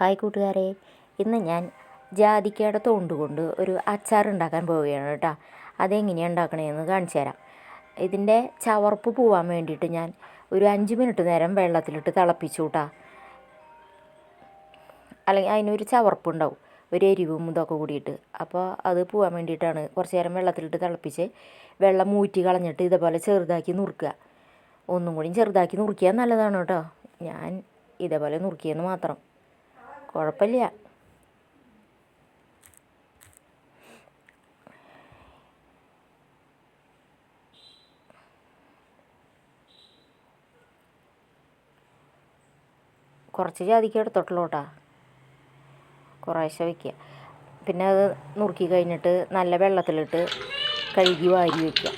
Hi കൂട്ടുകാരെ. ഇന്ന് ഞാൻ ജാതിക്കയുടെ തൊണ്ട് കൊണ്ട് ഒരു അച്ചാർ ഉണ്ടാക്കാൻ പോവുകയാണ് കേട്ടോ. അതെങ്ങനെയാണ് ഉണ്ടാക്കണതെന്ന് കാണിച്ചു തരാം. ഇതിന്റെ ചവർപ്പ് പോവാൻ വേണ്ടിയിട്ട് ഞാൻ ഒരു അഞ്ച് മിനിറ്റ് നേരം വെള്ളത്തിലിട്ട് തിളപ്പിച്ചു കൂട്ടാ. അല്ലെങ്കിൽ അതിനൊരു ചവർപ്പുണ്ടാവും. ഒരു എരിവും ഇതൊക്കെ കൂടിയിട്ട്. അപ്പോൾ അത് പോവാൻ വേണ്ടിയിട്ടാണ് കുറച്ച് നേരം വെള്ളത്തിലിട്ട് തിളപ്പിച്ച് വെള്ളം മൂറ്റി കളഞ്ഞിട്ട് ഇതേപോലെ ചെറുതാക്കി നുറുക്കുക. ഒന്നും കൂടി ചെറുതാക്കി നുറുക്കിയാൽ നല്ലതാണ് കേട്ടോ. ഞാൻ ഇതേപോലെ നുറുക്കിയെന്ന് മാത്രം. കുഴപ്പമില്ല. കുറച്ച് ജാതിക്ക എടുത്തോട്ടുള്ളൂ കേട്ടോ. കുറേശ്ശെ വയ്ക്കുക പിന്നെ അത് നുറുക്കി കഴിഞ്ഞിട്ട് നല്ല വെള്ളത്തിലിട്ട് കഴുകി വാരി വയ്ക്കുക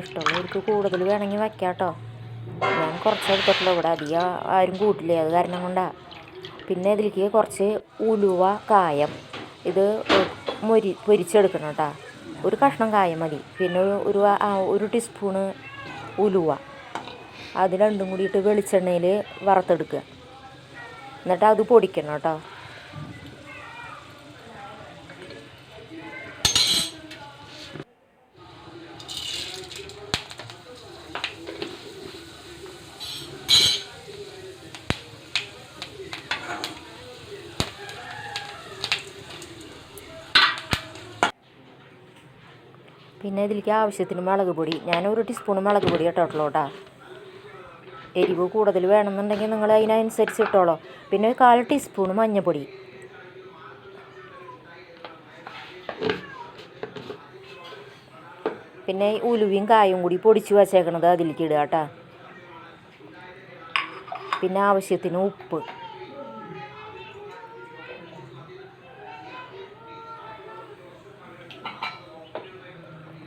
ഇഷ്ടമുള്ളവർക്ക് കൂടുതൽ വേണമെങ്കിൽ വയ്ക്കാം കേട്ടോ ഞാൻ കുറച്ച് എടുത്തിട്ടുള്ളൂ. ഇവിടെ അധികം ആരും കൂട്ടില്ല? അത് കാരണം കൊണ്ടാണ് പിന്നെ ഇതിലേക്ക് കുറച്ച് ഉലുവ കായം. ഇത് മൊരി പൊരിച്ചെടുക്കണം കേട്ടോ. ഒരു കഷ്ണം കായം മതി. പിന്നെ ഒരു ഒരു ടീസ്പൂണ് ഉലുവ. അത് രണ്ടും കൂടിയിട്ട് വെളിച്ചെണ്ണയിൽ വറുത്തെടുക്കുക. എന്നിട്ട് അത് പൊടിക്കണം കേട്ടോ. പിന്നെ ഇതിലേക്ക് ആവശ്യത്തിന് മുളക് പൊടി. ഞാൻ ഒരു ടീസ്പൂൺ മുളക് പൊടി ഇട്ടോട്ടോ എരിവ് കൂടുതൽ വേണമെന്നുണ്ടെങ്കിൽ നിങ്ങൾ അതിനനുസരിച്ച് ഇട്ടോളോ. പിന്നെ ഒരു കാൽ ടീസ്പൂൺ മഞ്ഞൾപ്പൊടി പിന്നെ ഉലുവയും കായും കൂടി പൊടിച്ച് വച്ചേക്കണത് അതിലേക്ക് ഇടുക കേട്ടോ പിന്നെ ആവശ്യത്തിന് ഉപ്പ്.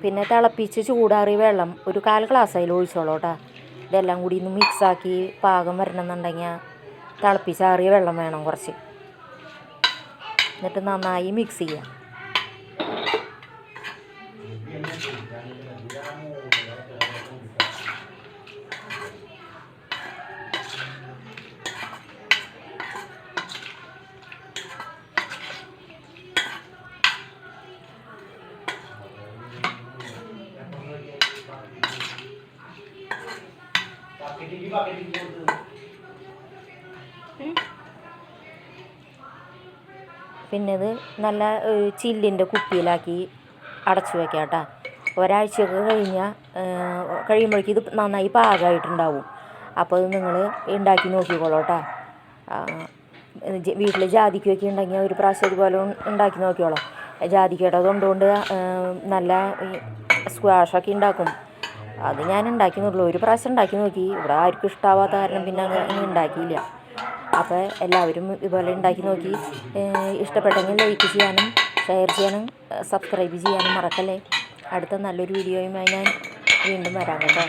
പിന്നെ തിളപ്പിച്ച് ചൂടാറിയ വെള്ളം ഒരു കാൽ ഗ്ലാസ് അതിൽ ഒഴിച്ചോളൂ കേട്ടോ ഇതെല്ലാം കൂടി ഒന്ന് മിക്സാക്കി പാകം വരണമെന്നുണ്ടെങ്കിൽ തിളപ്പിച്ചാറിയ വെള്ളം വേണം കുറച്ച്. എന്നിട്ട് നന്നായി മിക്സ് ചെയ്യാം. പിന്നെ ഇത് നല്ല ചില്ലിന്റെ കുപ്പിയിലാക്കി അടച്ചു വെക്കാം കേട്ടോ. ഒരാഴ്ചയൊക്കെ കഴിഞ്ഞാൽ കഴിയുമ്പോഴേക്കും ഇത് നന്നായി പാകമായിട്ടുണ്ടാവും. അപ്പോൾ ഇത് നിങ്ങൾ ഉണ്ടാക്കി നോക്കിക്കോളൂ കേട്ടോ. വീട്ടിൽ ജാതിക്കൊക്കെ ഉണ്ടെങ്കിൽ ഒരു പ്രാവശ്യം ഇതുപോലെ ഉണ്ടാക്കി നോക്കിക്കോളാം. ജാതിക്കയുടെ കൊണ്ടുകൊണ്ട് നല്ല സ്ക്വാഷൊക്കെ ഉണ്ടാക്കും. അത് ഞാൻ ഉണ്ടാക്കി നോക്കുള്ളൂ ഒരു പ്രാവശ്യം ഉണ്ടാക്കി നോക്കി. ഇവിടെ ആർക്കും ഇഷ്ടാവാത്ത കാരണം പിന്നെ അങ്ങനെ ഉണ്ടാക്കിയില്ല. അപ്പോൾ എല്ലാവരും ഇതുപോലെ ഉണ്ടാക്കി നോക്കി. ഇഷ്ടപ്പെട്ടെങ്കിൽ ലൈക്ക് ചെയ്യാനും ഷെയർ ചെയ്യാനും സബ്സ്ക്രൈബ് ചെയ്യാനും മറക്കല്ലേ? അടുത്ത നല്ലൊരു വീഡിയോയുമായി ഞാൻ വീണ്ടും വരാം കേട്ടോ.